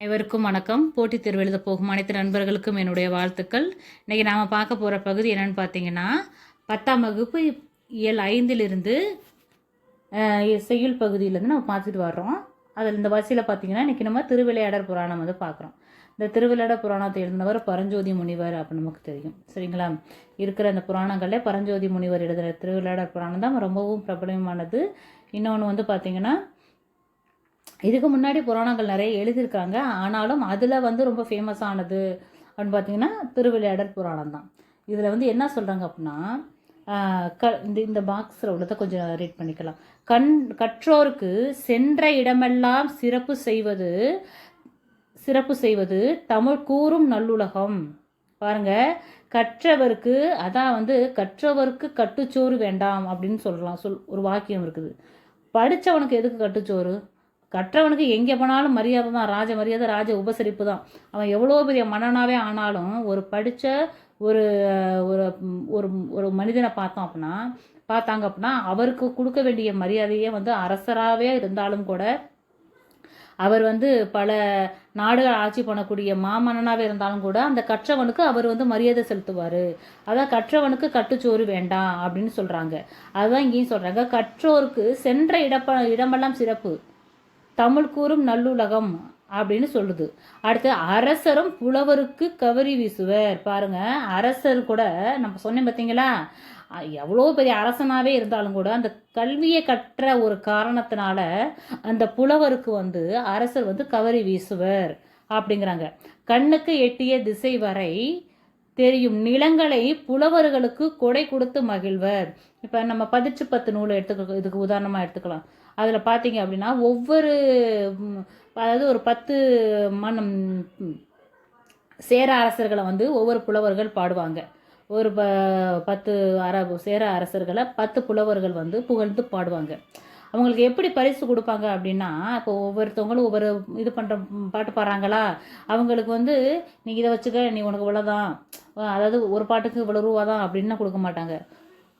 அனைவருக்கும் வணக்கம். போட்டித் தேர்வு எழுத போகும் அனைத்து நண்பர்களுக்கும் என்னுடைய வாழ்த்துக்கள். இன்றைக்கி நாம் பார்க்க போகிற பகுதி என்னென்னு பார்த்தீங்கன்னா பத்தாம் வகுப்பு இயல் ஐந்திலிருந்து செய்யுள் பகுதியிலேருந்து நம்ம பார்த்துட்டு வர்றோம். அதில் இந்த வரிசையில் பார்த்தீங்கன்னா இன்றைக்கி நம்ம திருவிளையாடர் புராணம் வந்து பார்க்குறோம். இந்த திருவிளையாடர் புராணத்தை எழுதினவர் பரஞ்சோதி முனிவர் அப்படின்னு நமக்கு தெரியும். சரிங்களா? இருக்கிற அந்த புராணங்களில் பரஞ்சோதி முனிவர் எழுதுகிற திருவிளையாடர் புராணம் தான் ரொம்பவும் பிரபலமானது. இன்னொன்று வந்து பார்த்திங்கன்னா இதுக்கு முன்னாடி புராணங்கள் நிறைய எழுதியிருக்காங்க. ஆனாலும் அதில் வந்து ரொம்ப ஃபேமஸ் ஆனது அப்படின்னு பார்த்தீங்கன்னா திருவிளையாடல் புராணம் தான். இதில் வந்து என்ன சொல்கிறாங்க அப்படின்னா க இந்த இந்த பாக்ஸில் உள்ளதை கொஞ்சம் ரீட் பண்ணிக்கலாம். கண் கற்றோருக்கு சென்ற இடமெல்லாம் சிறப்பு செய்வது சிறப்பு செய்வது தமிழ் கூறும் நல்லுலகம். பாருங்க கற்றவருக்கு அதான் வந்து கற்றவருக்கு கட்டுச்சோறு வேண்டாம் அப்படின்னு சொல்லலாம். சொல் ஒரு வாக்கியம் இருக்குது. படித்தவனுக்கு எதுக்கு கட்டுச்சோறு? கற்றவனுக்கு எங்கே போனாலும் மரியாதை தான் ராஜ மரியாதை ராஜ உபசரிப்பு தான். அவன் எவ்வளோ பெரிய மன்னனாகவே ஆனாலும் ஒரு படித்த ஒரு ஒரு ஒரு ஒரு மனிதனை பார்த்தோம் அப்படின்னா பார்த்தாங்க அப்படின்னா அவருக்கு கொடுக்க வேண்டிய மரியாதையே வந்து அரசராகவே இருந்தாலும் கூட அவர் வந்து பல நாடுகள் ஆட்சி பண்ணக்கூடிய மாமன்னனாகவே இருந்தாலும் கூட அந்த கற்றவனுக்கு அவர் வந்து மரியாதை செலுத்துவார். அதான் கற்றவனுக்கு கட்டுச்சோறு வேண்டாம் அப்படின்னு சொல்கிறாங்க அதுதான் இங்கேயும் சொல்கிறாங்க கற்றோருக்கு சென்ற இடப்ப இடமெல்லாம் சிறப்பு. தமிழ் கூறும் நல்லுலகம் அப்படின்னு சொல்லுது. அடுத்து அரசரும் புலவருக்கு கவரி வீசுவர். பாருங்க அரசர் கூட நம்ம சொன்னேன் பார்த்தீங்களா எவ்வளோ பெரிய அரசனாகவே இருந்தாலும் கூட அந்த கல்வியை கற்ற ஒரு காரணத்தினால அந்த புலவருக்கு வந்து அரசர் வந்து கவரி வீசுவர் அப்படிங்கிறாங்க. கண்ணுக்கு எட்டிய திசை வரை தெரியும் நிலங்களை புலவர்களுக்கு கொடை கொடுத்து மகிழ்வர். இப்போ நம்ம பதிச்சு பத்து நூலை எடுத்துக்க இதுக்கு உதாரணமாக எடுத்துக்கலாம். அதில் பார்த்தீங்க அப்படின்னா ஒவ்வொரு அதாவது ஒரு பத்து மனம் சேர அரசர்களை வந்து ஒவ்வொரு புலவர்கள் பாடுவாங்க. ஒரு ப பத்து அர சேர அரசர்களை பத்து புலவர்கள் வந்து புகழ்ந்து பாடுவாங்க. அவங்களுக்கு எப்படி பரிசு கொடுப்பாங்க அப்படின்னா இப்போ ஒவ்வொருத்தவங்களும் ஒவ்வொரு இது பண்ணுற பாட்டு பாடுறாங்களா? அவங்களுக்கு வந்து நீ இதை வச்சுக்க நீ உனக்கு இவ்வளோதான் அதாவது ஒரு பாட்டுக்கு இவ்வளோ ரூபா தான் அப்படின்னு கொடுக்க மாட்டாங்க.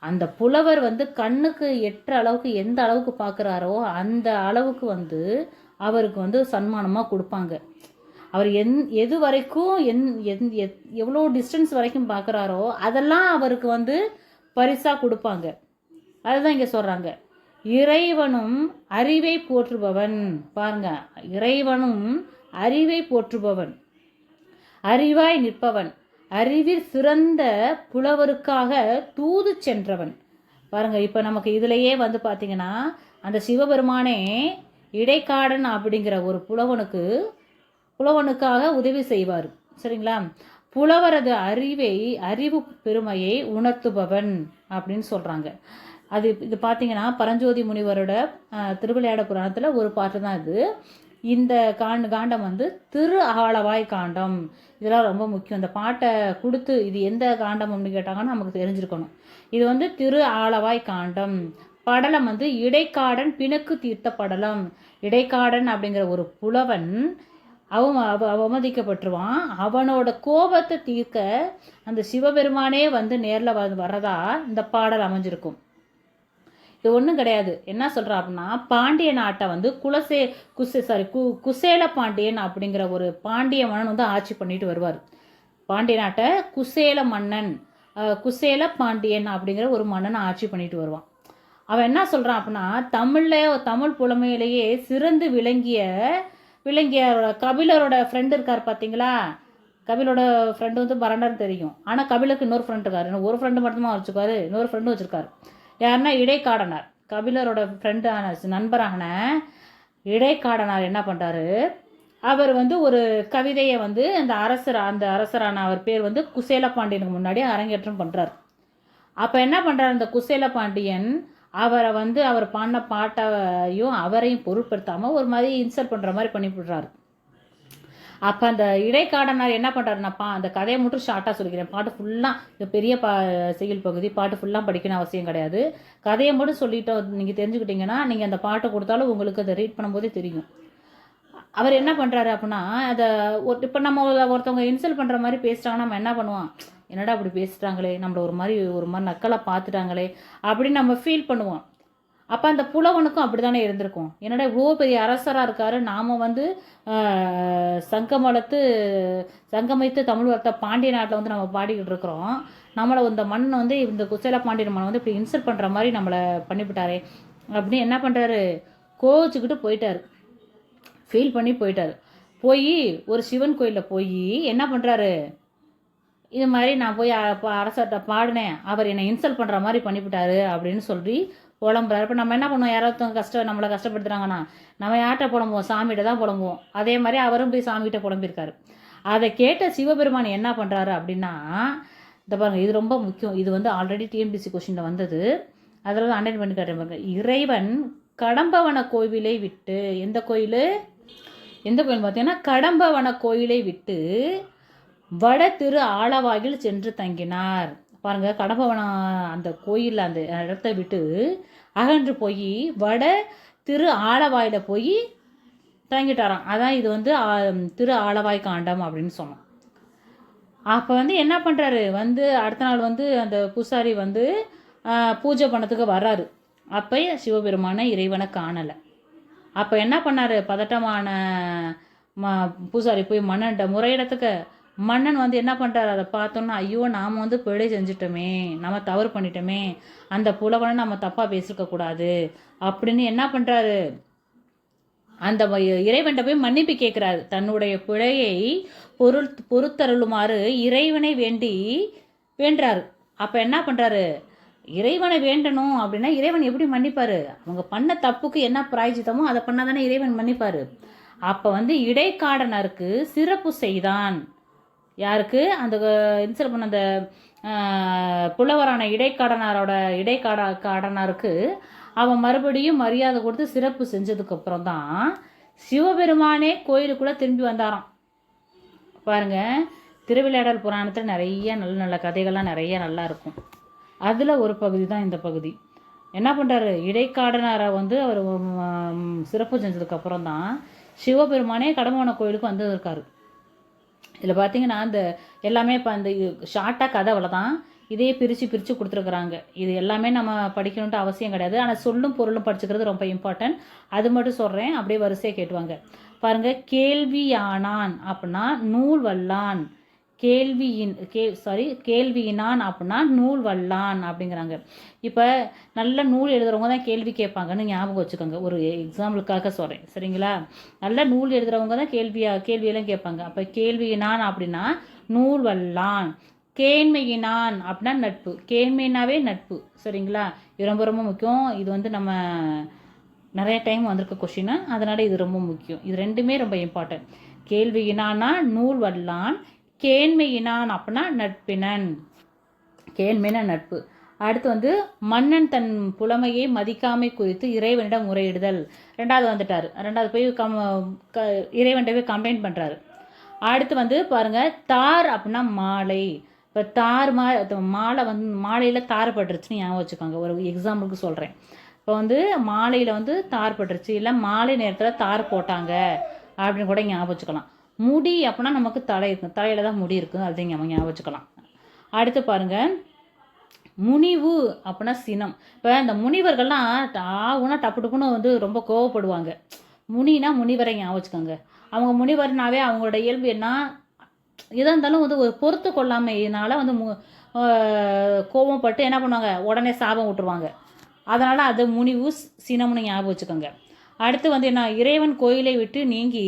அந்த புலவர் வந்து கண்ணுக்கு எட்டுற அளவுக்கு எந்த அளவுக்கு பார்க்குறாரோ அந்த அளவுக்கு வந்து அவருக்கு வந்து சன்மானமாக கொடுப்பாங்க. அவர் எந் எது வரைக்கும் எந் எந் எத்- எவ்வளோ டிஸ்டன்ஸ் வரைக்கும் பார்க்குறாரோ அதெல்லாம் அவருக்கு வந்து பரிசாக கொடுப்பாங்க. அதுதான் இங்கே சொல்கிறாங்க இறைவனும் அறிவை போற்றுபவன். பாருங்க. இறைவனும் அறிவை போற்றுபவன். அறிவாய் நிற்பவன். அறிவில் சிறந்த புலவருக்காக தூது சென்றவன். பாருங்க இப்போ நமக்கு இதுலயே வந்து பார்த்தீங்கன்னா அந்த சிவபெருமானே இடைக்காடன் அப்படிங்கிற ஒரு புலவனுக்கு புலவனுக்காக உதவி செய்வார். சரிங்களா? புலவரது அறிவை அறிவு பெருமையை உணர்த்துபவன் அப்படின்னு சொல்கிறாங்க அது இது பார்த்தீங்கன்னா பரஞ்சோதி முனிவரோட திருவிளையாட புராணத்தில் ஒரு பாட்டு தான் இது. இந்த காண்டு காண்டம் வந்து திரு ஆழவாய் காண்டம். இதெல்லாம் ரொம்ப முக்கியம். இந்த பாட்டை கொடுத்து இது எந்த காண்டம் அப்படின்னு கேட்டாங்கன்னா நமக்கு தெரிஞ்சிருக்கணும். இது வந்து திரு ஆளவாய் காண்டம். படலம் வந்து இடைக்காடன் பிணக்கு தீர்த்த படலம். இடைக்காடன் அப்படிங்கிற ஒரு புலவன் அவன் அவ அவமதிக்கப்பட்டுருவான். அவனோட கோபத்தை தீர்க்க அந்த சிவபெருமானே வந்து நேரில் வ வர்றதா இந்த பாடல் அமைஞ்சிருக்கும். இது ஒன்றும் கிடையாது. என்ன சொல்கிறா அப்படின்னா பாண்டிய நாட்டை வந்து குலசே குசே சாரி கு குசேல பாண்டியன் அப்படிங்கிற ஒரு பாண்டிய மன்னன் வந்து ஆட்சி பண்ணிட்டு வருவார். பாண்டிய நாட்டை குசேல மன்னன் குசேல பாண்டியன் அப்படிங்கிற ஒரு மன்னன் ஆட்சி பண்ணிட்டு வருவான். அவன் என்ன சொல்கிறான் அப்படின்னா தமிழில் தமிழ் புலமையிலேயே சிறந்து விளங்கிய விளங்கிய கபிலரோட ஃப்ரெண்டு இருக்கார் பார்த்தீங்களா கபிலோட ஃப்ரெண்டு வந்து பரண்டர் தெரியும். ஆனால் கபிலுக்கு இன்னொரு ஃப்ரெண்ட் இருக்காரு. ஒரு ஃப்ரெண்டு மட்டுமா வச்சுருக்காரு இன்னொரு ஃப்ரெண்டு வச்சுருக்காரு. யாருன்னா இடைக்காடனார். கபிலரோட ஃப்ரெண்டான நண்பரான இடைக்காடனார் என்ன பண்ணுறாரு அவர் வந்து ஒரு கவிதையை வந்து அந்த அரசர் அந்த அரசரான அவர் பேர் வந்து குசேல பாண்டியனுக்கு முன்னாடி அரங்கேற்றம் பண்ணுறார் அப்போ என்ன பண்ணுறாரு அந்த குசேல பாண்டியன் அவரை வந்து அவர் பாடின பாட்டையும் அவரையும் பொருட்படுத்தாமல் ஒரு மாதிரி இன்சல்ட் பண்ணுற மாதிரி பண்ணிவிடுறாரு. அப்போ அந்த இடைக்காடனார் என்ன பண்ணுறாருனாப்பா அந்த கதையை மட்டும் ஷார்ட்டாக சொல்லிக்கிறேன். பாட்டு ஃபுல்லாக பெரிய பா செயல் பகுதி பாட்டு ஃபுல்லாக படிக்கணும் அவசியம் கிடையாது. கதையை மட்டும் சொல்லிட்டோம் நீங்கள் தெரிஞ்சுக்கிட்டீங்கன்னா நீங்கள் அந்த பாட்டை கொடுத்தாலும் உங்களுக்கு அதை ரீட் பண்ணும்போதே தெரியும். அவர் என்ன பண்ணுறாரு அப்படின்னா அதை ஒரு இப்போ நம்ம ஒருத்தவங்க இன்சல்ட் பண்ணுற மாதிரி பேசிட்டாங்கன்னா நம்ம என்ன பண்ணுவோம்? என்னடா அப்படி பேசிட்டாங்களே நம்மள ஒரு மாதிரி ஒரு மாதிரி நக்கலாக பார்த்துட்டாங்களே அப்படின்னு நம்ம ஃபீல் பண்ணுவோம். அப்போ அந்த புலவனுக்கும் அப்படி தானே இருந்திருக்கும். என்னடா இவ்வளோ பெரிய அரசராக இருக்காரு? நாம் வந்து ஆஹ், சங்கமலத்து சங்கமித்து தமிழ் வளர்த்த பாண்டிய நாட்டில் வந்து நம்ம பாடிக்கிட்டு இருக்கிறோம். நம்மளை இந்த மண்ணை வந்து இந்த குசேல பாண்டியன் மண் வந்து இப்படி இன்சல்ட் பண்ணுற மாதிரி நம்மளை பண்ணிவிட்டாரே. அப்படின்னு என்ன பண்ணுறாரு கோவிச்சுக்கிட்டு போயிட்டார். ஃபீல் பண்ணி போயிட்டார். போய் ஒரு சிவன் கோயிலில் போய் என்ன பண்ணுறாரு இது மாதிரி நான் போய் அரசர்கிட்ட பாடினேன். அவர் என்னை இன்சல்ட் பண்ணுற மாதிரி பண்ணிவிட்டாரு அப்படின்னு சொல்லி புலம்புறாரு இப்போ நம்ம என்ன பண்ணுவோம்? யாராவது கஷ்டம் நம்மளை கஷ்டப்படுத்துறாங்கன்னா நம்ம யார்கிட்ட புலம்புவோம்? சாமிகிட்ட தான் புலம்புவோம். அதே மாதிரி அவரும் போய் சாமிகிட்ட புலம்பியிருக்காரு. அதை கேட்ட சிவபெருமான் என்ன பண்ணுறாரு அப்படின்னா இந்த பாருங்க இது ரொம்ப முக்கியம். இது வந்து ஆல்ரெடி டிஎன்பிசி கொஷினில் வந்தது. அதில் தான் அண்டர்லைன் பண்ணி காட்டுறேன் பாருங்க. இறைவன் கடம்பவன கோவிலை விட்டு எந்த கோயில்? எந்த கோயில் பார்த்தீங்கன்னா கடம்பவன கோயிலை விட்டு வட திரு ஆலவாயில் சென்று தங்கினார். பாருங்க கடம்பவனம் அந்த கோயிலில் அந்த இடத்த விட்டு அகன்று போய் வட திரு ஆலவாயில் போய் தங்கிட்டாராம் அதான் இது வந்து ஆ, திரு ஆலவாய் காண்டம் அப்படின்னு சொன்னோம். அப்போ வந்து என்ன பண்ணுறாரு வந்து அடுத்த நாள் வந்து அந்த பூசாரி வந்து பூஜை பண்ணத்துக்கு வர்றாரு. அப்போ சிவபெருமான இறைவனை காணலை. அப்போ என்ன பண்ணாரு? பதட்டமான ம பூசாரி போய் மன்னன்ட்ட முறையிடத்துக்கு மன்னன் வந்து என்ன பண்ணுறாரு அதை பார்த்தோன்னா ஐயோ நாம் வந்து பிழை செஞ்சிட்டோமே நம்ம தவறு பண்ணிட்டோமே அந்த புலவனை நம்ம தப்பாக பேசியிருக்க கூடாது அப்படின்னு என்ன பண்ணுறாரு அந்த வ- போய் மன்னிப்பு கேட்குறாரு தன்னுடைய பிழையை பொருள் பொறுத்தருளுமாறு இறைவனை வேண்டி வேண்டுறாரு. அப்போ என்ன பண்ணுறாரு இறைவனை வேண்டணும் அப்படின்னா இறைவன் எப்படி மன்னிப்பாரு? அவங்க பண்ண தப்புக்கு என்ன பிராய்ச்சித்தமோ அதை பண்ணாதானே இறைவன் மன்னிப்பாரு. அப்போ வந்து இடைக்காடனருக்கு சிறப்பு செய்தான். யாருக்கு? அந்த இன்சல் பண்ண அந்த புலவரான இடைக்காடனாரோட இடைக்காட காடனாருக்கு. அவன் மறுபடியும் மரியாதை கொடுத்து சிறப்பு செஞ்சதுக்கப்புறம் தான் சிவபெருமானே கோயிலுக்குள்ளே திரும்பி வந்தாராம். பாருங்க திருவிளையாடல் புராணத்தில் நிறைய நல்ல நல்ல கதைகள்லாம் நிறைய நல்லா இருக்கும். அதில் ஒரு பகுதி தான் இந்த பகுதி. என்ன பண்ணுறாரு இடைக்காடனாரை வந்து அவர் சிறப்பு செஞ்சதுக்கப்புறம் தான் சிவபெருமானே கடமான கோயிலுக்கு வந்து இருக்காரு இதில் பார்த்தீங்கன்னா இந்த எல்லாமே இப்போ அந்த ஷார்ட்டாக கதை அவ்வளோதான் இதே பிரித்து பிரித்து கொடுத்துருக்குறாங்க. இது எல்லாமே நம்ம படிக்கணுன்ட்டு அவசியம் கிடையாது. ஆனால் சொல்லும் பொருளும் படிச்சுக்கிறது ரொம்ப இம்பார்ட்டன்ட் அது மட்டும் சொல்கிறேன் அப்படியே வரிசையாக கேட்டுவாங்க. பாருங்கள் கேள்வியானான் அப்படின்னா நூல் வல்லான். கேள்வியின் கே சாரி கேள்வியினான் அப்படின்னா நூல் வல்லான் அப்படிங்கிறாங்க. இப்போ நல்ல நூல் எழுதுறவங்க தான் கேள்வி கேட்பாங்கன்னு ஞாபகம் வச்சுக்கோங்க. ஒரு எக்ஸாம்பிளுக்காக சொல்கிறேன் சரிங்களா? நல்ல நூல் எழுதுறவங்க தான் கேள்வியா கேள்வியெல்லாம் கேட்பாங்க. அப்போ கேள்வியினான் அப்படின்னா நூல் வல்லான். கேண்மையினான் அப்படின்னா நட்பு. கேண்மைனாவே நட்பு. சரிங்களா? இது ரொம்ப ரொம்ப முக்கியம். இது வந்து நம்ம நிறைய டைம் வந்திருக்க கொஷின் அதனால் இது ரொம்ப முக்கியம். இது ரெண்டுமே ரொம்ப இம்பார்ட்டன்ட் கேள்வியினானா நூல் வல்லான் கேண்மையினான் அப்படின்னா நட்பினன். கேண்மைன நட்பு. அடுத்து வந்து மன்னன் தன் புலமையை மதிக்காமை குறித்து இறைவனிடம் முறையிடுதல். ரெண்டாவது வந்துட்டார். ரெண்டாவது போய் கம் க இறைவன்கிட்ட போய் கம்ப்ளைண்ட் பண்ணுறாரு அடுத்து வந்து பாருங்கள் தார் அப்படின்னா மாலை. இப்போ தார் மா மாலை வந்து மாலையில் தார் பட்டுருச்சுன்னு ஞாபகம் வச்சுக்கோங்க. ஒரு எக்ஸாம்பிளுக்கு சொல்கிறேன் இப்போ வந்து மாலையில் வந்து தார் பட்டுருச்சு. இல்லை மாலை நேரத்தில் தார் போட்டாங்க. அப்படின்னு கூட ஞாபகம் வச்சுக்கலாம். முடி அப்படின்னா நமக்கு தலை இருக்கும். தலையில் தான் முடி இருக்குது. அதையும் நம்ம ஞாபகம் வச்சுக்கலாம். அடுத்து பாருங்க. முனிவு அப்படின்னா சினம். இப்போ இந்த முனிவர்கள்லாம் ஆகுனா டப்பு டப்புன்னு வந்து ரொம்ப கோவப்படுவாங்க. முனினா முனிவரை ஞாபகம் வச்சுக்கோங்க. அவங்க முனிவர்னாவே அவங்களோட இயல்பு என்ன? எதாக இருந்தாலும் வந்து ஒரு பொறுத்து கொள்ளாமையினால வந்து மு கோபம் பட்டு என்ன பண்ணுவாங்க? உடனே சாபம் விட்டுருவாங்க. அதனால் அது முனிவு சினம்னு ஞாபகம் வச்சுக்கோங்க. அடுத்து வந்து என்ன? இறைவன் கோயிலை விட்டு நீங்கி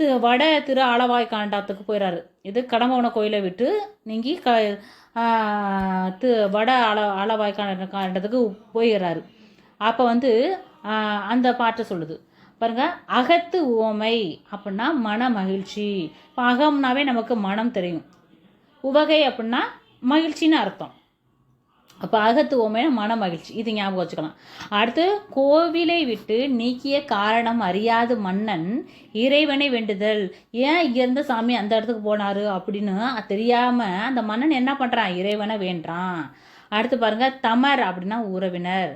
தி வட திரு ஆலவாய் காண்டாத்துக்கு இது கடம்பவன கோயிலை விட்டு நீங்கி க தி வட ஆல ஆலவாய் காண்டத்துக்கு போயிடுறாரு அப்போ வந்து அந்த பாட்டை சொல்லுது. பாருங்க அகத்து உவமை அப்படின்னா மன மகிழ்ச்சி. இப்போ அகம்னாவே நமக்கு மனம் தெரியும். உவகை அப்படின்னா மகிழ்ச்சின்னு அர்த்தம். அப்போ அகத்து உவமைனா மன மகிழ்ச்சி. இது ஞாபகம் வச்சுக்கலாம். அடுத்து கோவிலை விட்டு நீக்கிய காரணம் அறியாது மன்னன் இறைவனை வேண்டுதல். ஏன் இங்கேருந்து சாமி அந்த இடத்துக்கு போனார் அப்படின்னு தெரியாமல் அந்த மன்னன் என்ன பண்ணுறான் இறைவனை வேண்டுறான் அடுத்து பாருங்க தமர் அப்படின்னா உறவினர்.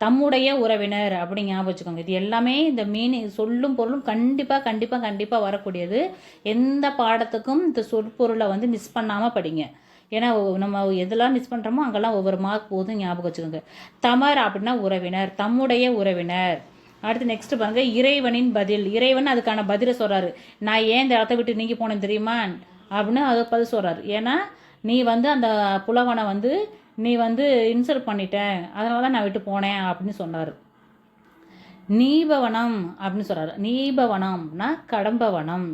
தம்முடைய உறவினர் அப்படி ஞாபகம் வச்சுக்கோங்க. இது எல்லாமே இந்த மீனிங் சொல்லும் பொருளும் கண்டிப்பாக கண்டிப்பாக கண்டிப்பாக வரக்கூடியது. எந்த பாடத்துக்கும் இந்த சொற்பொருளை வந்து மிஸ் பண்ணாமல் படிங்க. ஏன்னா நம்ம எதெல்லாம் மிஸ் பண்ணுறோமோ அங்கெல்லாம் ஒவ்வொரு மார்க் போதும் ஞாபகம் வச்சுக்கோங்க. தமர் அப்படின்னா உறவினர் தம்முடைய உறவினர். அடுத்து நெக்ஸ்ட் பாருங்க இறைவனின் பதில். இறைவன் அதுக்கான பதிலை சொல்கிறாரு நான் ஏன் இந்த இடத்த விட்டு நீங்கி போனேன் தெரியுமா? அப்படின்னு அதை பதில் சொல்கிறாரு ஏன்னா நீ வந்து அந்த புலவனை வந்து நீ வந்து இன்சல்ட் பண்ணிட்டேன். அதனால தான் நான் விட்டு போனேன் அப்படின்னு சொன்னார். நீபவனம் அப்படின்னு சொல்றாரு. நீபவனம்னா கடம்பவனம்.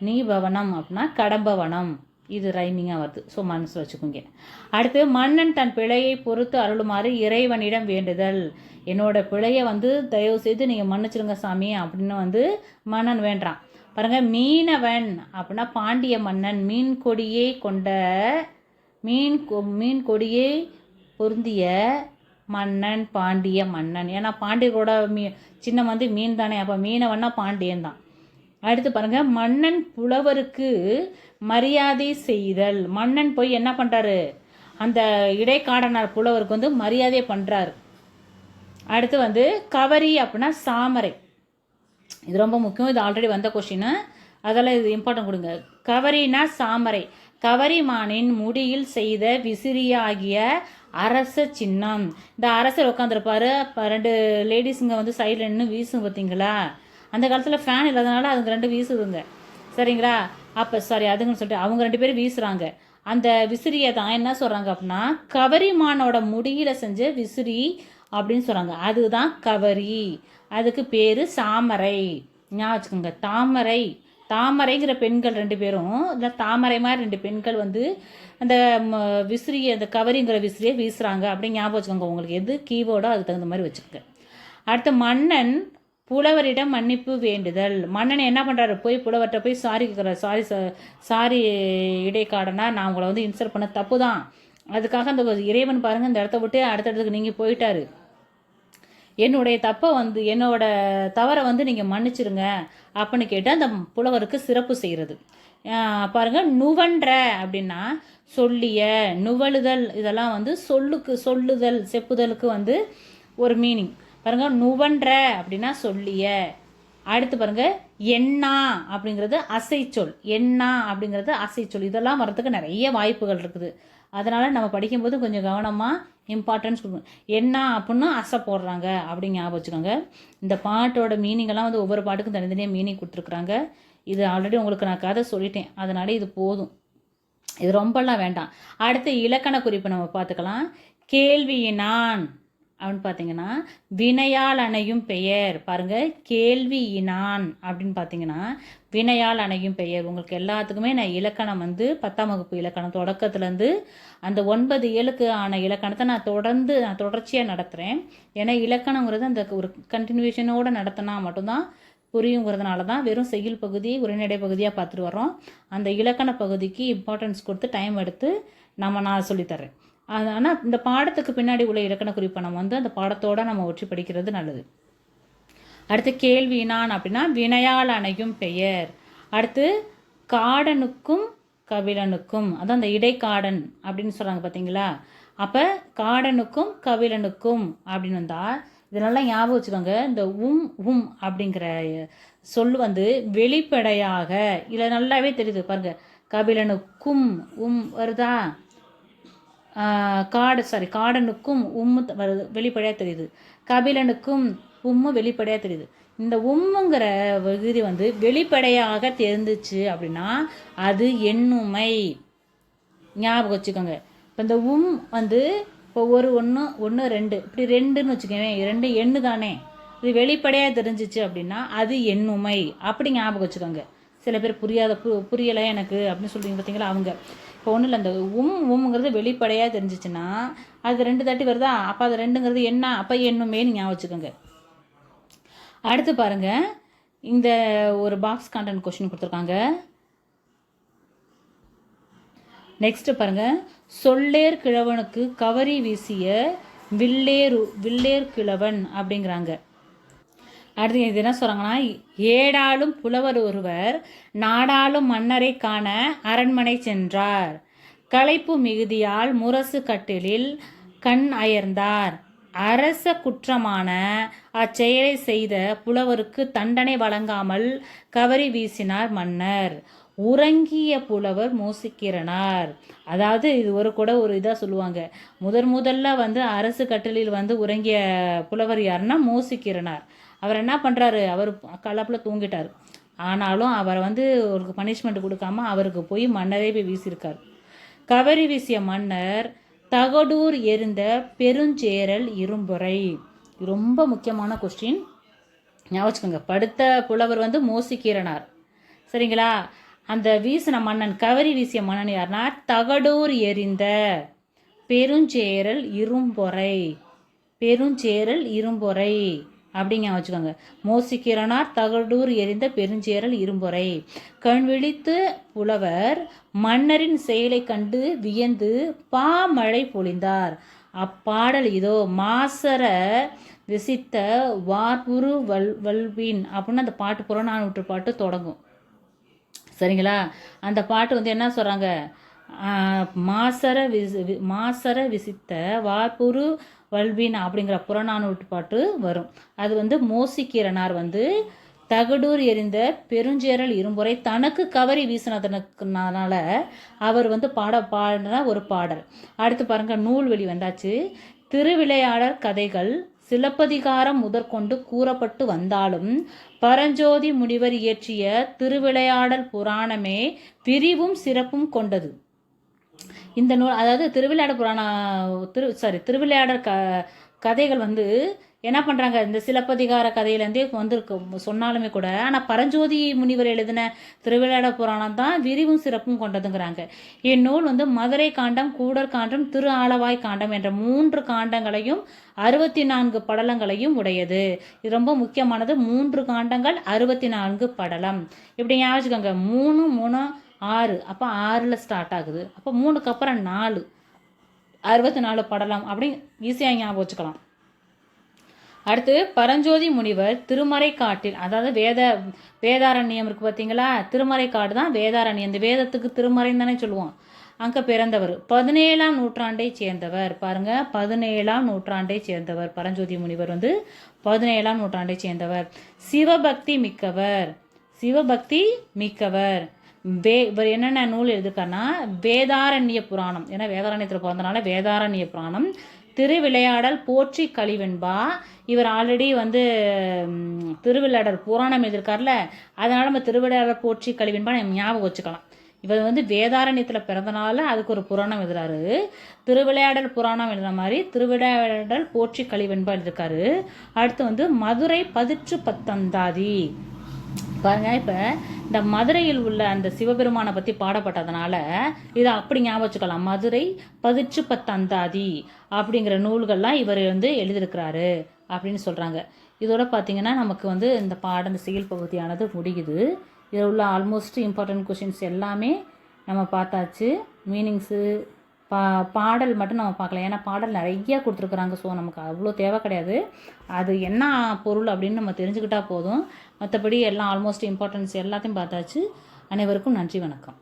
நீபவனம் அப்படின்னா கடம்பவனம். இது ரைமிங்காக வருது. ஸோ மனசில் வச்சுக்கோங்க. அடுத்து மன்னன் தன் பிழையை பொறுத்து அருளுமாறு இறைவனிடம் வேண்டுதல். என்னோட பிழையை வந்து தயவு செய்து நீங்கள் மன்னிச்சிருங்க சாமி அப்படின்னு வந்து மன்னன் வேண்டான் பாருங்க மீனவன் அப்படின்னா பாண்டிய மன்னன் மீன் கொடியை கொண்ட மீன் கொ- மீன் கொடியை பொருந்திய மன்னன் பாண்டிய மன்னன். ஏன்னா பாண்டியரோட மீ சின்னம் வந்து மீன் தானே அப்போ மீனவன்னா பாண்டியன் தான். அடுத்து பாருங்கள் மன்னன் புலவருக்கு மரியாதை செய்தல். மன்னன் போய் என்ன பண்ணுறாரு அந்த இடைக்காடனார் புலவருக்கு வந்து மரியாதை பண்ணுறாரு அடுத்து வந்து கவரி அப்படின்னா சாமரை. இது ரொம்ப முக்கியம். இது ஆல்ரெடி வந்த கொஷின் அதெல்லாம் இது இம்பார்ட்டன்ட் கொடுங்க. கவரினா சாமரை. கவரிமானின் முடியில் செய்த விசிறியாகிய அரச சின்னம். இந்த அரசர் உட்காந்துருப்பாரு ரெண்டு லேடிஸுங்க வந்து சைடில் நின்று வீசுங்க பார்த்தீங்களா? அந்த காலத்தில் ஃபேன் இல்லாதனால அதுங்க ரெண்டு வீசுதுங்க. சரிங்களா? அப்போ சாரி அதுங்கன்னு சொல்லிட்டு அவங்க ரெண்டு பேரும் வீசுகிறாங்க அந்த விசிறியை தான் என்ன சொல்கிறாங்க அப்படின்னா கவரிமானோட முடியில் செஞ்ச விசிறி அப்படின்னு சொல்கிறாங்க அதுதான் கவரி. அதுக்கு பேர் சாமரை ஞாபகம் வச்சுக்கோங்க தாமரை. தாமரைங்கிற பெண்கள் ரெண்டு பேரும் இல்லை தாமரை மாதிரி ரெண்டு பெண்கள் வந்து அந்த ம, விசிறியை அந்த கவரிங்கிற விசிறியை வீசுகிறாங்க அப்படின்னு ஞாபகம் வச்சுக்கோங்க உங்களுக்கு எது கீபோர்டோ அதுக்கு தகுந்த மாதிரி வச்சுக்கோங்க. அடுத்து மன்னன் புலவரிடம் மன்னிப்பு வேண்டுதல். மன்னன் என்ன பண்ணுறாரு போய் புலவர்கிட்ட போய் சாரி கேட்குறாரு சாரி சாரி இடைக்காடனா நான் உங்களை வந்து இன்சல்ட் பண்ண தப்பு தான் அதுக்காக அந்த இறைவன் பாருங்கள் இந்த இடத்த விட்டு அடுத்த இடத்துக்கு நீங்கள் போயிட்டாரு. என்னுடைய தப்பை வந்து என்னோட தவறை வந்து நீங்கள் மன்னிச்சிருங்க அப்படின்னு கேட்டு அந்த புலவருக்கு சிறப்பு செய்கிறது பாருங்க நுவன்ற அப்படின்னா சொல்லிய நுவழுதல் இதெல்லாம் வந்து சொல்லுக்கு சொல்லுதல் செப்புதலுக்கு வந்து ஒரு மீனிங் பாருங்க நுவன்ற அப்படின்னா சொல்லிய. அடுத்து பாருங்க எண்ணா அப்படிங்கிறது அசைச்சொல் எண்ணா அப்படிங்கிறது அசைச்சொல் இதெல்லாம் வர்றதுக்கு நிறைய வாய்ப்புகள் இருக்குது. அதனால நம்ம படிக்கும்போது கொஞ்சம் கவனமாக இம்பார்ட்டன்ஸ் கொடுக்கணும். என்ன அப்படின்னு அசை போடுறாங்க அப்படின்னு ஞாபகம் வச்சுக்கோங்க. இந்த பாட்டோட மீனிங்கெல்லாம் வந்து ஒவ்வொரு பாட்டுக்கும் தனித்தனியாக மீனிங் கொடுத்துருக்குறாங்க. இது ஆல்ரெடி உங்களுக்கு நான் கதை சொல்லிட்டேன். அதனால இது போதும். இது ரொம்பலாம் வேண்டாம். அடுத்து இலக்கண குறிப்பு நம்ம பார்த்துக்கலாம். கேள்வியினான். அப்படின்னு பார்த்தீங்கன்னா வினையால் அணையும் பெயர். பாருங்க கேள்வியினான் அப்படின்னு பார்த்தீங்கன்னா வினையால் அணையும் பெயர். உங்களுக்கு எல்லாத்துக்குமே நான் இலக்கணம் வந்து பத்தாம் வகுப்பு இலக்கணம் தொடக்கத்துலேருந்து அந்த ஒன்பது ஏழுக்கு ஆன இலக்கணத்தை நான் தொடர்ந்து நான் தொடர்ச்சியாக நடத்துகிறேன் ஏன்னா இலக்கணங்கிறது அந்த ஒரு கண்டினியூஷனோடு நடத்தினா மட்டும்தான் புரியுங்கிறதுனால தான் வெறும் செய்யுள் பகுதி உரைநடை பகுதியாக பார்த்துட்டு வரோம் அந்த இலக்கண பகுதிக்கு இம்பார்ட்டன்ஸ் கொடுத்து டைம் எடுத்து நம்ம நான் சொல்லித்தரேன் அது ஆனால் இந்த பாடத்துக்கு பின்னாடி உள்ள இலக்கண குறிப்பை நம்ம வந்து அந்த பாடத்தோடு நம்ம ஒற்றி படிக்கிறது நல்லது. அடுத்து கேள்வினான் அப்படின்னா வினையால் அணையும் பெயர். அடுத்து காடனுக்கும் கபிலனுக்கும் அதான் அந்த இடைக்காடன் அப்படின்னு சொல்கிறாங்க பார்த்தீங்களா அப்போ காடனுக்கும் கபிலனுக்கும் அப்படின்னு வந்தால் இதனெல்லாம் ஞாபகம் வச்சுக்கோங்க. இந்த உம் உம் அப்படிங்கிற சொல் வந்து வெளிப்படையாக இதில் நல்லாவே தெரியுது பாருங்கள் கபிலனுக்கும் உம் வருதா? காடு சாரி காடனுக்கும் உம்மு வருது வெளிப்படையாக தெரியுது. கபிலனுக்கும் உம்மு வெளிப்படையாக தெரியுது. இந்த உம்முங்கிற விகுதி வந்து வெளிப்படையாக தெரிந்துச்சு அப்படின்னா அது எண்ணுமை. ஞாபகம் வச்சுக்கோங்க. இப்போ இந்த உம் வந்து இப்போ ஒரு ஒன்று ஒன்று ரெண்டு. இப்படி ரெண்டுன்னு வச்சுக்கோங்க ரெண்டு எண்ணு தானே. இது வெளிப்படையாக தெரிஞ்சிச்சு அப்படின்னா அது எண்ணுமை. அப்படி ஞாபகம் வச்சுக்கோங்க. சில பேர் புரியாத பு புரியலை எனக்கு அப்படின்னு சொல்லுவீங்க பார்த்தீங்களா அவங்க. இப்போ ஒன்றும் இல்லை அந்த உம் உம்ங்கிறது வெளிப்படையாக தெரிஞ்சிச்சுன்னா அது ரெண்டு தாட்டி வருதா? அப்போ அது ரெண்டுங்கிறது என்ன? அப்போ எண்ணுமேன்னு ஞாபகம் வச்சுக்கோங்க. அடுத்து பாருங்க. இந்த ஒரு பாக்ஸ் கான்டென்ட் கொஷின் கொடுத்துருக்காங்க. நெக்ஸ்ட் பாருங்க. சொல்லேர் கிழவனுக்கு கவரி வீசிய வில்லேரு வில்லேர் கிழவன் அப்படிங்கிறாங்க. அடுத்து இது என்ன சொல்கிறாங்கன்னா ஏடாலும் புலவர் ஒருவர் நாடாளும் மன்னரை காண அரண்மனை சென்றார். களைப்பு மிகுதியால் முரசு கட்டிலில் கண் அயர்ந்தார். அரச குற்றமான அச்செயலை செய்த புலவருக்கு தண்டனை வழங்காமல் கவரி வீசினார் மன்னர். உறங்கிய புலவர் மோசிக்கிறனார் அதாவது இது ஒரு கூட ஒரு இதாக சொல்லுவாங்க. முதன் முதல்ல வந்து அரசு கட்டளில் வந்து உறங்கிய புலவர் யாருன்னா மோசிக்கிறனார் அவர் என்ன பண்ணுறாரு அவர் கலப்பில் தூங்கிட்டார். ஆனாலும் அவரை வந்து ஒரு பனிஷ்மெண்ட் கொடுக்காம அவருக்கு போய் மன்னரே போய் வீசியிருக்கார். கவரி வீசிய மன்னர் தகடூர் எரிந்த பெருஞ்சேரல் இரும்புரை. ரொம்ப முக்கியமான கொஸ்டின் ஞாபகம் வச்சுக்கோங்க. படுத்த புலவர் வந்து மோசிக்கீரனார் சரிங்களா? அந்த வீசின மன்னன் கவரி வீசிய மன்னன் யாருன்னா? தகடூர் எரிந்த பெருஞ்சேரல் இரும்பொறை பெருஞ்சேரல் இரும்பொறை அப்படிங்க வச்சுக்கோங்க. மோசிக்கிறனார் தகடூர் எரிந்த பெருஞ்சேரல் இரும்புறை. கண் விழித்து புலவர் மன்னரின் செயலை கண்டு வியந்து பாமழை பொழிந்தார். அப்பாடல் இதோ மாசர விசித்த வார்புரு வல் வல்வின் அப்படின்னு அந்த பாட்டு புறநானூற்று பாட்டு தொடங்கும். சரிங்களா? அந்த பாட்டு வந்து என்ன சொல்கிறாங்க மாசர விசி மாசர விசித்த வார்புரு வல்வின் அப்படிங்கிற புறநானூற்று பாட்டு வரும். அது வந்து மோசிக்கீரனார் வந்து தகடூர் எறிந்த பெருஞ்சேரல் இரும்புரை தனக்கு கவரி வீசினதனால அவர் வந்து பாட பாடின ஒரு பாடல். அடுத்து பாருங்க நூல்வெளி வந்தாச்சு. திருவிளையாடற் கதைகள் சிலப்பதிகாரம் முதற்கொண்டு கூறப்பட்டு வந்தாலும் பரஞ்சோதி முனிவர் இயற்றிய திருவிளையாடல் புராணமே பிரிவும் சிறப்பும் கொண்டது. இந்த நூல் அதாவது திருவிளையாடல் புராண திரு சாரி திருவிளையாடல் க கதைகள் வந்து என்ன பண்ணுறாங்க இந்த சிலப்பதிகார கதையிலேருந்தே வந்திருக்கு. சொன்னாலுமே கூட. ஆனால் பரஞ்சோதி முனிவர் எழுதின திருவிளையாட புராணம் தான் விரிவும் சிறப்பும் கொண்டதுங்கிறாங்க. இந்நூல் வந்து மதுரை காண்டம் கூடர் காண்டம் திரு ஆலவாய் காண்டம் என்ற மூன்று காண்டங்களையும் அறுபத்தி நான்கு படலங்களையும் உடையது. இது ரொம்ப முக்கியமானது. மூன்று காண்டங்கள் அறுபத்தி நான்கு படலம். இப்படி ஞாபகம் மூணு மூணு ஆறு. அப்போ ஆறில் ஸ்டார்ட் ஆகுது. அப்போ மூணுக்கு அப்புறம் நாலு. அறுபத்தி நாலு படலாம் அப்படின்னு ஈஸியாக ஞாபகம் வச்சுக்கலாம். அடுத்து பரஞ்சோதி முனிவர் திருமறை காட்டில் அதாவது வேத வேதாரண்யம் இருக்குது பார்த்தீங்களா திருமறை காடு தான் வேதாரண்யம். இந்த வேதத்துக்கு திருமறைன்னு தானே சொல்லுவோம். அங்கே பிறந்தவர். பதினேழாம் நூற்றாண்டை சேர்ந்தவர். பாருங்க பதினேழாம் நூற்றாண்டை சேர்ந்தவர். பரஞ்சோதி முனிவர் வந்து பதினேழாம் நூற்றாண்டை சேர்ந்தவர். சிவபக்தி மிக்கவர். சிவபக்தி மிக்கவர். வே இவர் என்னென்ன நூல் எழுதிருக்காருன்னா வேதாரண்ய புராணம். ஏன்னா வேதாரண்யத்தில் பிறந்தனால வேதாரண்ய புராணம். திருவிளையாடல் போற்றி கழிவென்பா இவர் ஆல்ரெடி வந்து திருவிளையாடல் புராணம் எழுதியிருக்கார்ல அதனால் நம்ம திருவிளையாடல் போற்றி கழிவென்பா நம்ம ஞாபகம் வச்சுக்கலாம். இவர் வந்து வேதாரண்யத்தில் பிறந்தனால அதுக்கு ஒரு புராணம் எழுதுறாரு. திருவிளையாடல் புராணம் எழுதுற மாதிரி திருவிளையாடல் போற்றி கழிவென்பா எழுதியிருக்காரு அடுத்து வந்து மதுரை பதிற்று பத்தந்தாதி. பாருங்க இப்போ இந்த மதுரையில் உள்ள அந்த சிவபெருமானை பற்றி பாடப்பட்டதுனால இதை அப்படி ஞாபகம் வச்சுக்கலாம் மதுரை பதிச்சு பத்தந்தாதி அப்படிங்கிற நூல்கள்லாம் இவர் வந்து எழுதியிருக்கிறாரு அப்படின்னு சொல்கிறாங்க இதோட பார்த்தீங்கன்னா நமக்கு வந்து இந்த பாடம் இந்த செயல் பகுதியானது முடியுது. இதில் உள்ள ஆல்மோஸ்ட் இம்பார்ட்டன்ட் கொஷின்ஸ் எல்லாமே நம்ம பார்த்தாச்சு. மீனிங்ஸு பா பாடல் மட்டும் நம்ம பார்க்கலாம் ஏன்னா பாடல் நிறையா கொடுத்துருக்குறாங்க. ஸோ நமக்கு அவ்வளோ தேவை கிடையாது. அது என்ன பொருள் அப்படின்னு நம்ம தெரிஞ்சுக்கிட்டால் போதும். மற்றபடி எல்லாம் ஆல்மோஸ்ட் இம்பார்ட்டன்ஸ் எல்லாத்தையும் பார்த்தாச்சு. அனைவருக்கும் நன்றி வணக்கம்.